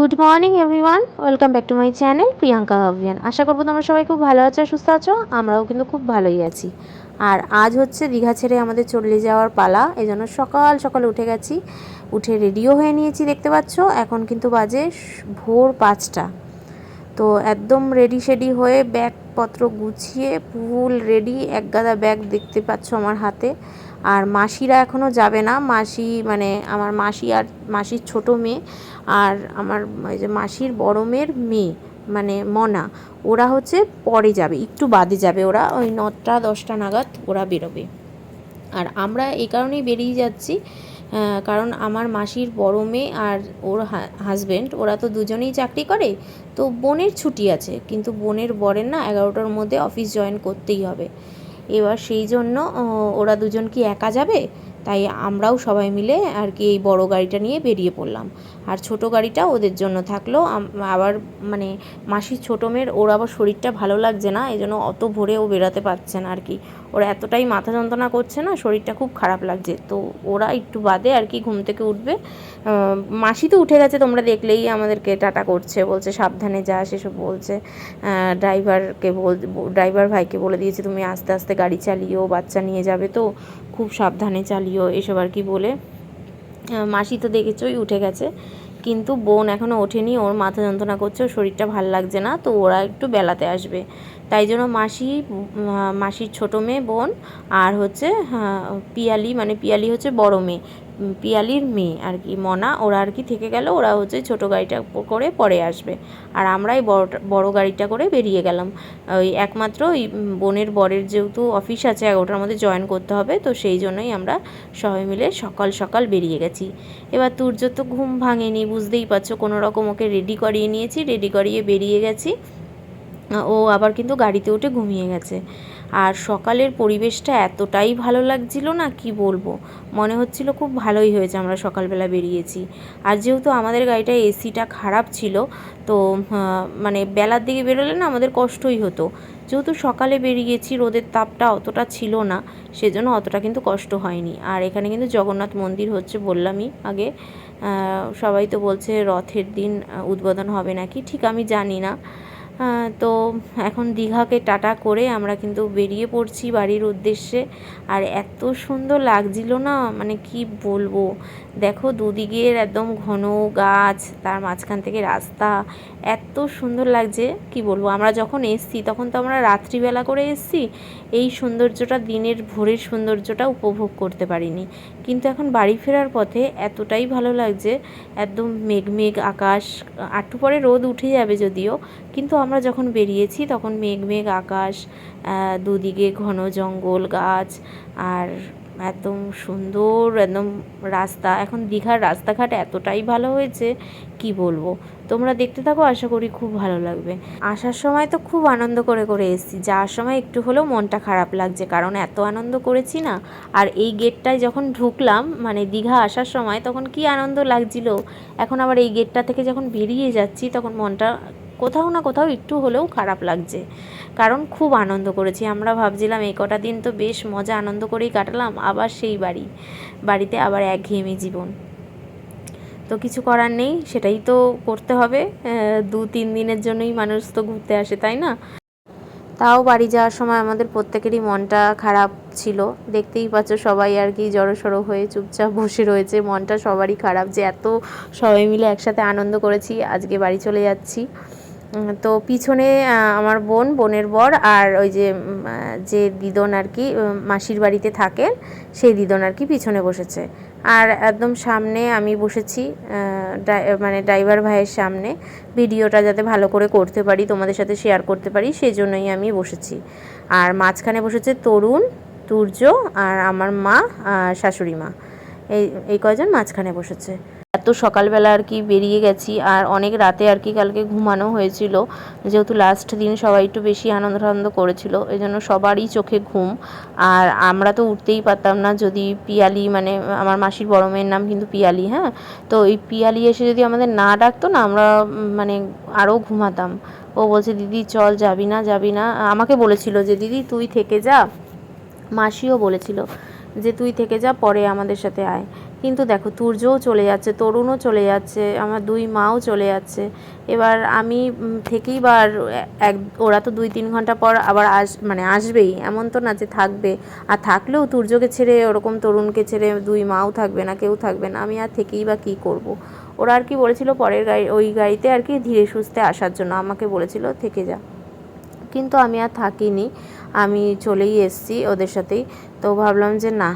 Good morning everyone, welcome back to my channel Priyanka অভিয়ান আশা করব তোমরা সবাই খুব ভালো আছো, সুস্থ আছো, আমরাও কিন্তু খুব ভালোই আছি। আর আজ হচ্ছে দীঘা ছেড়ে আমাদের চলে যাওয়ার পালা এই জন্য সকাল সকাল উঠে গেছি, উঠে রেডিও হয়ে নিয়েছি দেখতে পাচ্ছ, এখন কিন্তু বাজে ভোর পাঁচটা। তো একদম রেডি শেডি হয়ে ব্যাগপত্র গুছিয়ে, ফুল রেডি এক গাদা ব্যাগ দেখতে পাচ্ছ আমার হাতে। আর মাসিরা এখনও যাবে না। মাসি মানে আমার মাসি আর মাসির ছোট মেয়ে আর আমার যে মাসির বড় মেয়ের মেয়ে মানে মনা, ওরা হচ্ছে পরে যাবে, একটু বাদে যাবে ওরা, ওই নটা, দশটা নাগাদ ওরা বেরোবে। আর আমরা এই কারণেই বেরিয়ে যাচ্ছি কারণ আমার মাসির বড় মেয়ে আর ওর হাজব্যান্ড ওরা তো দুজনেই চাকরি করে, তো বোনের ছুটি আছে, কিন্তু বোনের বরের না এগারোটার মধ্যে অফিস জয়েন করতেই হবে। এবার সেই জন্য ওরা দুজন কি একা যাবে? তাই আমরাও সবাই মিলে আর কি এই বড় গাড়িটা নিয়ে বেরিয়ে পড়লাম। আর ছোট গাড়িটা ওদের জন্য থাকল। আবার মানে মাসির ছোটো মেয়ের, ওর আবার শরীরটা ভালো লাগছে না এই জন্য অত ভোরে ও বেরাতে পারছে না আর কি। ওরা এতটাই মাথা যন্ত্রণা করছে না, শরীরটা খুব খারাপ লাগছে। তো ওরা একটু বাদে আর কি ঘুম থেকে উঠবে। মাসি তো উঠে গেছে, তোমরা দেখলেই আমাদেরকে টাটা করছে, বলছে সাবধানে যা, সেসব বলছে। ড্রাইভারকে বল, ড্রাইভার ভাইকে বলে দিয়েছে, তুমি আস্তে আস্তে গাড়ি চালিও, বাচ্চা নিয়ে যাবে তো, খুব সাবধানে চালিও, এসব আর কি বলে। মাসি তো দেখেছই উঠে গেছে, কিন্তু বোন এখনও ওঠেনি, ওর মাথা যন্ত্রণা করছে, ওর শরীরটা ভালো লাগছে না, তো ওরা একটু বেলাতে আসবে। তাই জন্য মাসি মাসির ছোটো মেয়ে বোন আর হচ্ছে আহ, পিয়ালি মানে পিয়ালি হচ্ছে বড় মেয়ে পিয়ালির মেয়ে আর কি মনা ওরা আর কি থেকে গেল ওরা হচ্ছে ছোট গাড়িটা করে পরে আসবে। আর আমরাই বড় বড় গাড়িটা করে বেরিয়ে গেলাম। ওই একমাত্র ওই বোনের বরের যেহেতু অফিস আছে এগারোটার মধ্যে জয়েন করতে হবে তো সেই জন্যই আমরা সবাই মিলে সকাল সকাল বেরিয়ে গেছি। এবার তুর্য তো ঘুম ভাঙেনি বুঝতেই পারছ কোনো রকম ওকে রেডি করিয়ে নিয়েছি রেডি করিয়ে বেরিয়ে গেছি। ও আবার কিন্তু গাড়িতে উঠে ঘুমিয়ে গেছে। আর সকালের পরিবেশটা এতটাই ভালো লাগছিল না, কি বলব? মনে হচ্ছিল খুব ভালোই হয়েছে আমরা সকালবেলা বেরিয়েছি। আর যেহেতু আমাদের গাড়িটা এসিটা খারাপ ছিল, তো মানে বেলার দিকে বেরোলে না আমাদের কষ্টই হতো। যেহেতু সকালে বেরিয়েছি, রোদের তাপটা অতটা ছিল না, সেজন্য অতটা কিন্তু কষ্ট হয়নি। আর এখানে কিন্তু জগন্নাথ মন্দির হচ্ছে বললামই আগে। সবাই তো বলছে রথের দিন উদ্বোধন হবে নাকি? ঠিক আমি জানি না। তো এখন দীঘাকে টাটা করে আমরা কিন্তু বেরিয়ে পড়ছি বাড়ির উদ্দেশ্যে। আর এত সুন্দর লাগছিল না মানে কি বলব? দেখো দুদিকের একদম ঘন গাছ, তার মাঝখান থেকে রাস্তা। এত সুন্দর লাগছে, কি বলব? আমরা যখন এসছি, তখন তো আমরা রাত্রিবেলা করে এসছি, এই সৌন্দর্যটা দিনের ভোরের সৌন্দর্যটা উপভোগ করতে পারিনি। কিন্তু এখন বাড়ি ফেরার পথে এতটাই ভালো লাগছে, একদম মেঘ মেঘ আকাশ, একটু পরে রোদ উঠে যাবে যদিও, কিন্তু আমরা যখন বেরিয়েছি, তখন মেঘ মেঘ আকাশ দুদিকে ঘন জঙ্গল, গাছ, আর একদম সুন্দর, একদম রাস্তা। এখন দীঘার রাস্তাঘাট এতটাই ভালো হয়েছে, কি বলব? তোমরা দেখতে থাকো, আশা করি খুব ভালো লাগবে। আসার সময় তো খুব আনন্দ করে করে এসেছি। যাওয়ার সময় একটু হলেও মনটা খারাপ লাগছে, কারণ এত আনন্দ করেছি না। আর এই গেটটায় যখন ঢুকলাম মানে দীঘা আসার সময়, তখন কি আনন্দ লাগছিল? এখন আবার এই গেটটা থেকে যখন বেরিয়ে যাচ্ছি, তখন মনটা কোথাও না কোথাও একটু হলেও খারাপ লাগছে। কারণ খুব আনন্দ করেছি। আমরা ভাবছিলাম এই কটা দিন তো বেশ মজা আনন্দ করেই কাটালাম, আবার সেই বাড়ি। বাড়িতে আবার একঘেয়েমি জীবন। তো কিছু করার নেই, সেটাই তো করতে হবে। দু তিন দিনের জন্যই মানুষ তো ঘুরতে আসে, তাই না? তাও বাড়ি যাওয়ার সময় আমাদের প্রত্যেকেরই মনটা খারাপ ছিল। দেখতেই পাচ্ছ সবাই আর কি জড়সড়ো হয়ে চুপচাপ বসে রয়েছে। মনটা সবারই খারাপ যে এত সবাই মিলে একসাথে আনন্দ করেছি, আজকে বাড়ি চলে যাচ্ছি। তো পিছনে আমার বোন, বোনের বর আর ওই যে যে দিদন আর কি মাসির বাড়িতে থাকেন, সেই দিদন আর কি পিছনে বসেছে। আর একদম সামনে আমি বসেছি মানে ড্রাইভার ভাইয়ের সামনে। ভিডিওটা যাতে ভালো করে করতে পারি, তোমাদের সাথে শেয়ার করতে পারি, সেই জন্যই আমি বসেছি। আর মাঝখানে বসেছে তরুণ, তুর্য আর আমার মা শাশুড়ি মা। এই এই কয়জন মাঝখানে বসেছে? এত সকালবেলা আর কি বেরিয়ে গেছি, আর অনেক রাতে আর কি কালকে ঘুমানো হয়েছিল। যেহেতু লাস্ট দিন সবাই একটু বেশি আনন্দ আনন্দ করেছিল এই জন্য সবারই চোখে ঘুম। আর আমরা তো উঠতেই পারতাম না, যদি পিয়ালি মানে আমার মাসির বড় মেয়ের নাম কিন্তু পিয়ালি হ্যাঁ? তো এই পিয়ালি এসে যদি আমাদের না ডাকতো না, আমরা মানে আরও ঘুমাতাম। ও বলছে, দিদি, চল, যাবি না যাবি না। আমাকে বলেছিল যে, দিদি, তুই থেকে যা। মাসিও বলেছিল যে, তুই থেকে যা, পরে আমাদের সাথে আয়। কিন্তু দেখো, তুর্যও চলে যাচ্ছে, তরুণও চলে যাচ্ছে, আমার দুই মাও চলে যাচ্ছে। এবার আমি থেকেই বা এক, ওরা তো দুই তিন ঘণ্টা পর আবার আস মানে আসবেই। এমন তো না যে থাকবে। আর থাকলেও তুর্যকে ছেড়ে ওরকম তরুণকে ছেড়ে দুই মাও থাকবে না, কেউ থাকবে না। আমি আর থেকেই বা কী করব। ওরা আর কি বলেছিল পরের গাড়ি, ওই গাড়িতে আর কি ধীরে সুস্থে আসার জন্য। আমাকে বলেছিল, থেকে যা। কিন্তু আমি আর থাকিনি। আমি চলেই এসেছি ওদের সাথেই। তো ভাবলাম যে না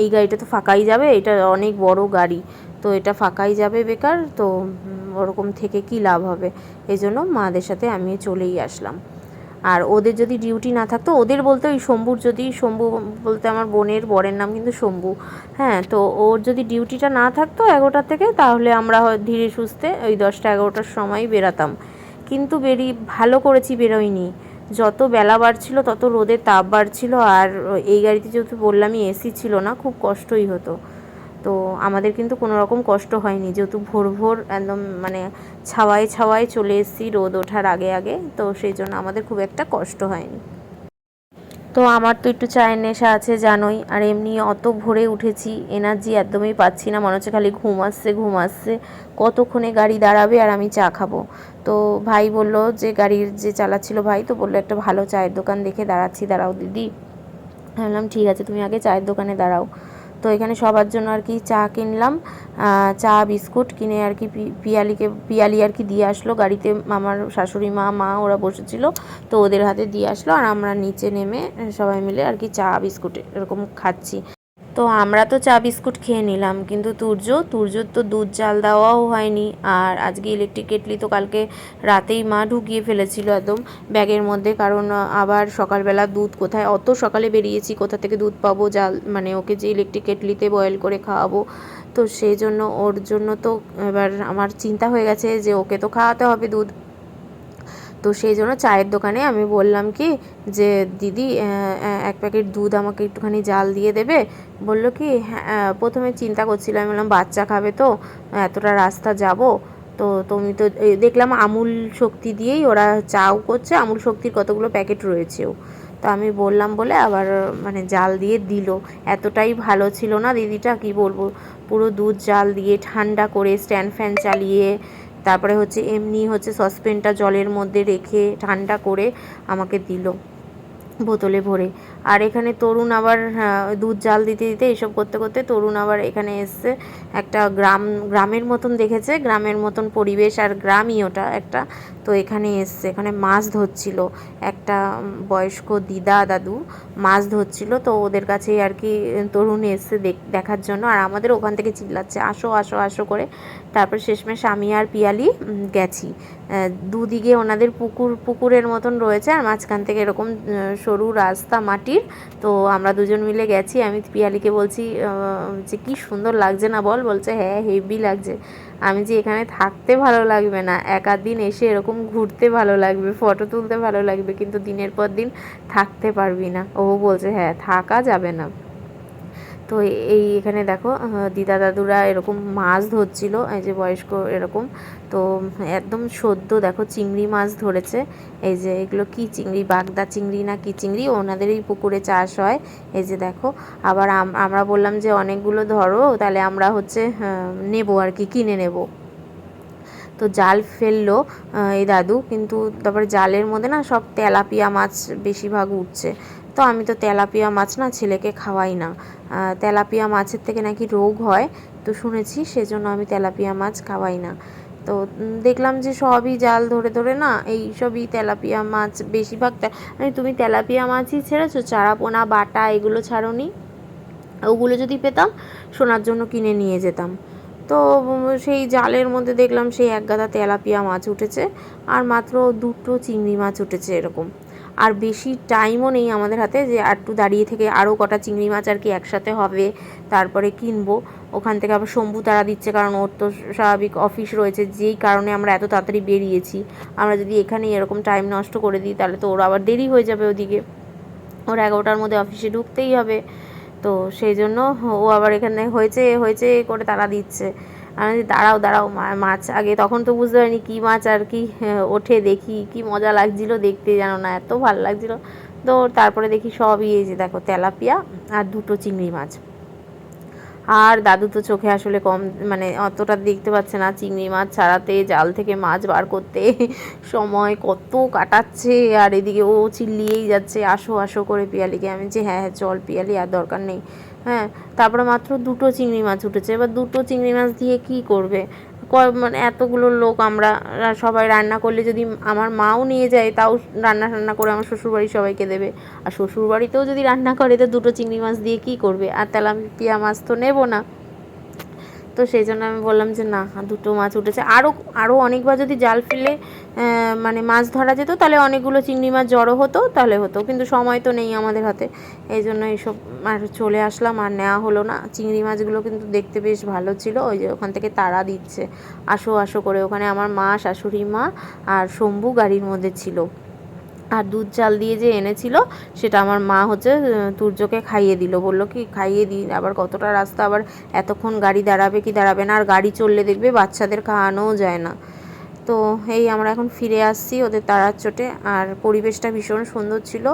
এই গাড়িটা তো ফাঁকাই যাবে, এটা অনেক বড় গাড়ি। তো এটা ফাঁকাই যাবে বেকার, তো ওরকম থেকে কি লাভ হবে? এই জন্য মাদের সাথে আমি চলেই আসলাম। আর ওদের যদি ডিউটি না থাকতো, ওদের বলতে ওই শম্ভুর যদি, শম্ভু বলতে আমার বোনের, বরের নাম কিন্তু শম্ভু। হ্যাঁ তো ওর যদি ডিউটিটা না থাকতো এগারোটার থেকে, তাহলে আমরা ধীরে সুস্থে ওই দশটা এগারোটার সময় বেরাতাম। কিন্তু বেরি, ভালো করেছি বেরোয়নি। যত বেলা বাড়ছিল, তত রোদের তাপ বাড়ছিল। আর এই গাড়িতে যেহেতু বললামই এসি ছিল না, খুব কষ্টই হতো। তো আমাদের কিন্তু কোনো রকম কষ্ট হয়নি। যেহেতু ভোর ভোর একদম মানে ছাওয়ায় ছাওয়ায় চলে এসেছি, রোদ ওঠার আগে আগে, তো সেই জন্য আমাদের খুব একটা কষ্ট হয়নি। তো আমার তো একটু চায়ের নেশা আছে, জানোই। আর এমনি অত ভোরে উঠেছি, এনার্জি একদমই পাচ্ছি না, মনে হচ্ছে খালি ঘুম আসছে ঘুম আসছে। কতক্ষণে গাড়ি দাঁড়াবে আর আমি চা খাব? তো ভাই বলল যে গাড়ির যে চালাচ্ছিল ভাই, তো বলল একটা ভালো চায়ের দোকান দেখে দাঁড়াচ্ছি, দাঁড়াও দিদি। আমি বললাম, ঠিক আছে, তুমি আগে চায়ের দোকানে দাঁড়াও। তো এখানে সবার জন্য আর কি চা কিনলাম চা, বিস্কুট কিনে আর কি পিয়ালিকে, পিয়ালি আর কি দিয়ে আসলো। গাড়িতে আমার শাশুড়ি মা মা ওরা বসেছিল, তো ওদের হাতে দিয়ে আসলো। আর আমরা নিচে নেমে সবাই মিলে আর কি চা, বিস্কুট এরকম খাচ্ছি। তো আমরা তো চা বিস্কুট খেয়ে নিলাম, কিন্তু তুর্য, তুর্যর তো দুধ জাল দেওয়াও হয়নি। আর আজকে ইলেকট্রিক কেটলি তো কালকে রাতেই মা ঢুকিয়ে ফেলেছিল একদম ব্যাগের মধ্যে, কারণ আবার সকালবেলা দুধ কোথায়, অত সকালে বেরিয়েছি কোথা থেকে দুধ পাবো, জাল মানে ওকে যে ইলেকট্রিক কেটলিতে বয়েল করে খাওয়াবো। তো সেই জন্য, ওর জন্য তো এবার আমার চিন্তা হয়ে গেছে যে ওকে তো খাওয়াতে হবে দুধ। তো সেই জন্য চায়ের দোকানে আমি বললাম কি যে, দিদি এক প্যাকেট দুধ আমাকে একটুখানি জাল দিয়ে দেবে? বলল কি হ্যাঁ প্রথমে চিন্তা করছিলাম বললাম, বাচ্চা খাবে তো, এতটা রাস্তা যাব, তো তুমি তো দেখলাম আমুল শক্তি দিয়েই ওরা চাও করছে, আমুল শক্তির কতগুলো প্যাকেট রয়েছেও। তো আমি বললাম বলে আবার মানে জাল দিয়ে দিল। এতটাই ভালো ছিল না দিদিটা, কি বলব, পুরো দুধ জাল দিয়ে ঠান্ডা করে, স্ট্যান্ড ফ্যান চালিয়ে তারপরে হচ্ছে এমনি হচ্ছে সসপ্যানটা জলের মধ্যে রেখে ঠান্ডা করে আমাকে দিল বোতলে ভরে। আর এখানে তরুণ আবার আহ, দুধ জাল দিতে দিতে এসব করতে করতে তরুণ আবার এখানে এসছে। একটা গ্রাম গ্রামের মতন দেখেছে গ্রামের মতন পরিবেশ আর গ্রামই ওটা একটা। তো এখানে এসছে এখানে মাছ ধরছিল। একটা বয়স্ক দিদা দাদু মাছ ধরছিল। তো ওদের কাছেই আর কি তরুণ এসছে দেখ- দেখার জন্য। আর আমাদের ওখান থেকে চিল্লাচ্ছে আসো আসো আসো করে। তারপর শেষমেশ আমি আর পিয়ালি গেছি। দুদিকে ওনাদের পুকুর পুকুরের মতন রয়েছে। আর মাঝখান থেকে এরকম সরু রাস্তা মাটির তো আমরা দুজন মিলে গেছি। আমি পিয়ালিকে বলছি যে কি সুন্দর লাগছে না বল? বলছে হ্যাঁ হেভি লাগছে। আমি যে এখানে থাকতে ভালো লাগবে না, এক আধ দিন এসে এরকম ঘুরতে ভালো লাগবে, ফটো তুলতে ভালো লাগবে, কিন্তু দিনের পর দিন থাকতে পারবি না। ও বলছে হ্যাঁ থাকা যাবে না। তো এই এখানে দেখো দিদা দাদুরা এরকম মাছ ধরছিল, এই যে বয়স্ক এরকম। তো একদম সদ্য দেখো চিংড়ি মাছ ধরেছে। এই যে এগুলো কি চিংড়ি, বাগদা চিংড়ি না কি চিংড়ি ওনাদের এই পুকুরে চাষ হয়। এই যে দেখো, আবার আমরা বললাম যে অনেকগুলো ধরো, তাহলে আমরা হচ্ছে নেব আর কি, কিনে নেব। তো জাল ফেলল এই দাদু, কিন্তু তারপরে জালের মধ্যে না সব তেলাপিয়া মাছ বেশিরভাগ উঠছে। তো আমি তো তেলাপিয়া মাছ না ছেলেকে খাওয়াই না। তেলাপিয়া মাছের থেকে নাকি রোগ হয়, তো শুনেছি সেজন্য আমি তেলাপিয়া মাছ খাওয়াই না। তো দেখলাম যে সবই জাল ধরে ধরে না, এই সবই তেলাপিয়া মাছ বেশিরভাগ আরে তুমি তেলাপিয়া মাছই ছেড়েছো, চারাপোনা, বাটা এগুলো ছাড়োনি? ওগুলো যদি পেতাম শোনার জন্য কিনে নিয়ে যেতাম। তো সেই জালের মধ্যে দেখলাম সেই এক গাদা তেলাপিয়া মাছ উঠেছে, আর মাত্র দুটো চিংড়ি মাছ উঠেছে এরকম। আর বেশি টাইমও নেই আমাদের হাতে যে একটু দাঁড়িয়ে থেকে আরও কটা চিংড়ি মাছ আর কি একসাথে হবে, তারপরে কিনবো। ওখান থেকে আবার শম্ভু তারা দিচ্ছে, কারণ ওর তো স্বাভাবিক অফিস রয়েছে, যেই কারণে আমরা এত তাড়াতাড়ি বেরিয়েছি। আমরা যদি এখানেই এরকম টাইম নষ্ট করে দিই, তাহলে তো ওর আবার দেরি হয়ে যাবে ওদিকে। ওর এগারোটার মধ্যে অফিসে ঢুকতেই হবে। তো সেই জন্য ও আবার এখানে হয়েছে হয়েছে করে তারা দিচ্ছে। আমি দাঁড়াও দাঁড়াও মাছ আগে। তখন তো বুঝতে পারিনি কী মাছ আর কি আহ, ওঠে দেখি কি মজা লাগছিল দেখতে যেন না এত ভালো লাগছিল। তো তারপরে দেখি সবই এই যে দেখো তেলাপিয়া আর দুটো চিংড়ি মাছ। আর দাদু তো চোখে আসলে কম মানে অতটা দেখতে পাচ্ছে না। চিংড়ি মাছ ছাড়াতে, জাল থেকে মাছ বার করতে, সময় কত কাটাচ্ছে। আর এদিকে ও চিল্লিয়েই যাচ্ছে, আসো আসো করে পিয়ালিকে। আমি যে হ্যাঁ হ্যাঁ চল পিয়ালি, আর দরকার নেই। হ্যাঁ তারপরে মাত্র দুটো চিংড়ি মাছ উঠেছে। এবার দুটো চিংড়ি মাছ দিয়ে কি করবে? মানে এতগুলো লোক আমরা সবাই রান্না করলে যদি আমার মাও নিয়ে যায়, তাও রান্না টান্না করে আমার শ্বশুরবাড়ি সবাইকে দেবে। আর শ্বশুরবাড়িতেও যদি রান্না করে, তো দুটো চিংড়ি মাছ দিয়ে কী করবে? আর তেলাপিয়া মাছ তো নেব না। তো সেই জন্য আমি বললাম যে না, দুটো মাছ উঠেছে। আরও আরও অনেকবার যদি জাল ফেলে মানে মাছ ধরা যেত, তাহলে অনেকগুলো চিংড়ি মাছ জড়ো হতো, তাহলে হতো। কিন্তু সময় তো নেই আমাদের হাতে। এই জন্য এইসব আর চলে আসলাম, আর নেওয়া হলো না। চিংড়ি মাছগুলো কিন্তু দেখতে বেশ ভালো ছিল। ওই যে ওখান থেকে তারা দিচ্ছে। আসো আসো করে। ওখানে আমার মা, শাশুড়ি মা আর শম্ভু গাড়ির মধ্যে ছিল। আর দুধ চাল দিয়ে যে এনেছিল, সেটা আমার মা হচ্ছে তুর্যকে খাইয়ে দিল। বলল, কি, খাইয়ে দিই? আবার কতটা রাস্তা? আবার এতক্ষণ গাড়ি দাঁড়াবে কি দাঁড়াবে না? আর গাড়ি চললে দেখবে বাচ্চাদের খাওয়ানোও যায় না। তো এই আমরা এখন ফিরে আসছি ওদের তারার চোটে। আর পরিবেশটা ভীষণ সুন্দর ছিল।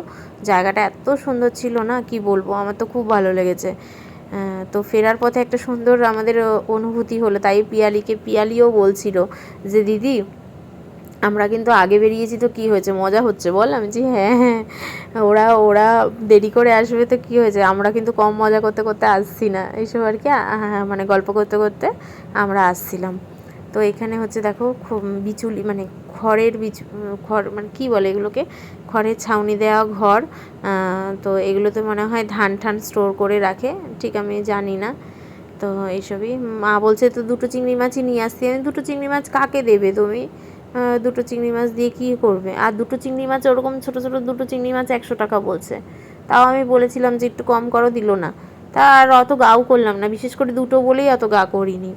জায়গাটা এত সুন্দর ছিল না, কি বলব? আমার তো খুব ভালো লেগেছে। তো ফেরার পথে একটা সুন্দর আমাদের অনুভূতি হলো। তাই পিয়ালিকে পিয়ালিও বলছিল যে, দিদি আমরা কিন্তু আগে বেরিয়েছি তো কি হয়েছে? মজা হচ্ছে, বল। আমি যে হ্যাঁ হ্যাঁ ওরা ওরা দেরি করে আসবে তো কি হয়েছে? আমরা কিন্তু কম মজা করতে করতে আসছি না। এইসব আর কি মানে গল্প করতে করতে আমরা আসছিলাম। তো এখানে হচ্ছে দেখো, খুব বিচুলি মানে খড়ের বিচু, খড় মানে কী বলে এগুলোকে? খড়ের ছাউনি দেওয়া ঘর তো এগুলোতে মনে হয় ধান ঠান স্টোর করে রাখে, ঠিক আমি জানি না। তো এইসবই, মা বলছে, তো দুটো চিংড়ি মাছই নিয়ে আসছি। আমি দুটো চিংড়ি মাছ কাকে দেবে তুমি? দুটো চিংড়ি মাছ দিয়ে কী করবে? আর দুটো চিংড়ি মাছ ওরকম ছোটো ছোটো দুটো চিংড়ি মাছ একশো টাকা বলছে। তাও আমি বলেছিলাম যে একটু কম করো, দিল না। তা আর অত গাও করলাম না, বিশেষ করে দুটো বলেই অত গা করিনি।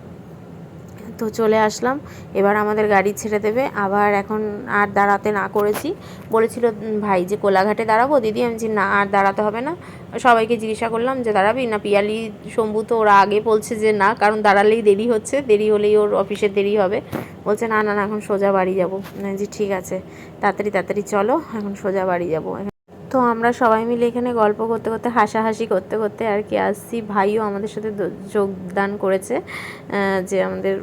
তো চলে আসলাম। এবার আমাদের গাড়ি ছেড়ে দেবে। আবার এখন আর দাঁড়াতে না করেছি। বলেছিল ভাই, যে কোলাঘাটে দাঁড়াবো, দিদি? আমি যে না, আর দাঁড়াতে হবে না। সবাইকে জিজ্ঞাসা করলাম, যে দাঁড়াবি? না, পিয়ালি, শম্ভু তো ওরা আগে বলছে যে না, কারণ দাঁড়ালেই দেরি হচ্ছে। দেরি হলেই ওর অফিসে দেরি হবে। বলছে, না না না, এখন সোজা বাড়ি যাব। যে ঠিক আছে, তাড়াতাড়ি তাড়াতাড়ি চলো, এখন সোজা বাড়ি যাব। তো আমরা সবাই মিলে এখানে গল্প করতে করতে, হাসাহাসি করতে করতে আর কি আসছি। ভাইও আমাদের সাথে যোগদান করেছে যে আমাদের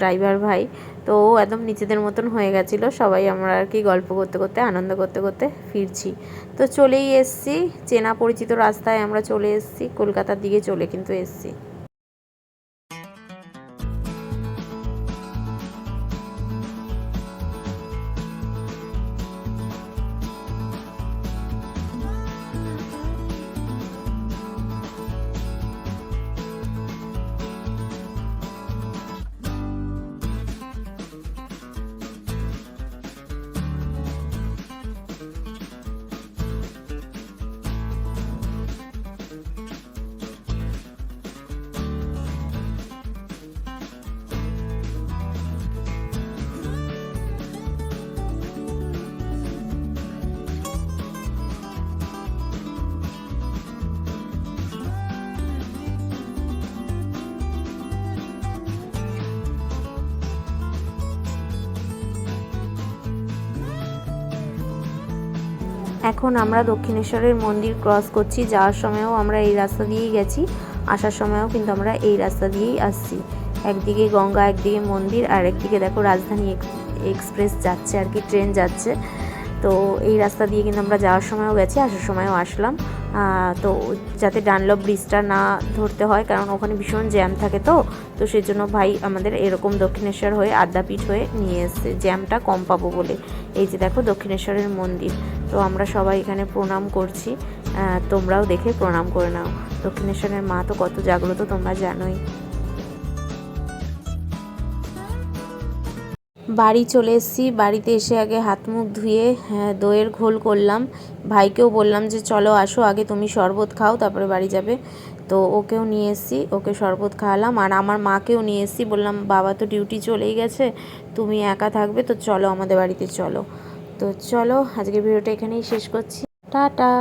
ড্রাইভার ভাই। তো ও একদম নিজেদের মতন হয়ে গেছিল। সবাই আমরা আর কি গল্প করতে করতে, আনন্দ করতে করতে ফিরছি। তো চলেই এসছি। চেনা পরিচিত রাস্তায় আমরা চলে এসছি। কলকাতার দিকে চলে কিন্তু এসছি। এখন আমরা দক্ষিণেশ্বরের মন্দির ক্রস করছি। যাওয়ার সময়ও আমরা এই রাস্তা দিয়েই গেছি। আসার সময়ও কিন্তু আমরা এই রাস্তা দিয়েই আসছি। একদিকে গঙ্গা, একদিকে মন্দির, আর একদিকে দেখো রাজধানী এক্সপ্রেস যাচ্ছে আর কি ট্রেন যাচ্ছে। তো এই রাস্তা দিয়ে কিন্তু আমরা যাওয়ার সময়ও গেছি, আসার সময়ও আসলাম। তো যাতে ডানলপ ব্রিজটা না ধরতে হয়, কারণ ওখানে ভীষণ জ্যাম থাকে তো। তো সেই জন্য ভাই আমাদের এরকম দক্ষিণেশ্বর হয়ে আদ্যাপীঠ হয়ে নিয়ে এসছে। জ্যামটা কম পাবো বলে। এই যে দেখো দক্ষিণেশ্বরের মন্দির। তো আমরা সবাই এখানে প্রণাম করছি। তোমরাও দেখে প্রণাম করে নাও। দক্ষিণেশ্বরের মা তো কত জাগ্রত, তোমরা জানোই। বাড়ি চলে এসেছি। বাড়িতে এসে আগে হাত মুখ ধুয়ে হ্যাঁ, দইয়ের ঘোল করলাম। ভাইকেও বললাম যে চলো আসো আগে তুমি শরবত খাও তারপরে বাড়ি যাবে। তো ওকেও নিয়ে এসেছি ওকে শরবত খাওয়ালাম। আর আমার মাকেও নিয়ে এসেছি বললাম বাবা তো ডিউটি চলেই গেছে তুমি একা থাকবে তো চলো আমাদের বাড়িতে চলো। তো চলো আজকে ভিডিওটা এখানেই শেষ করছি। টাটা!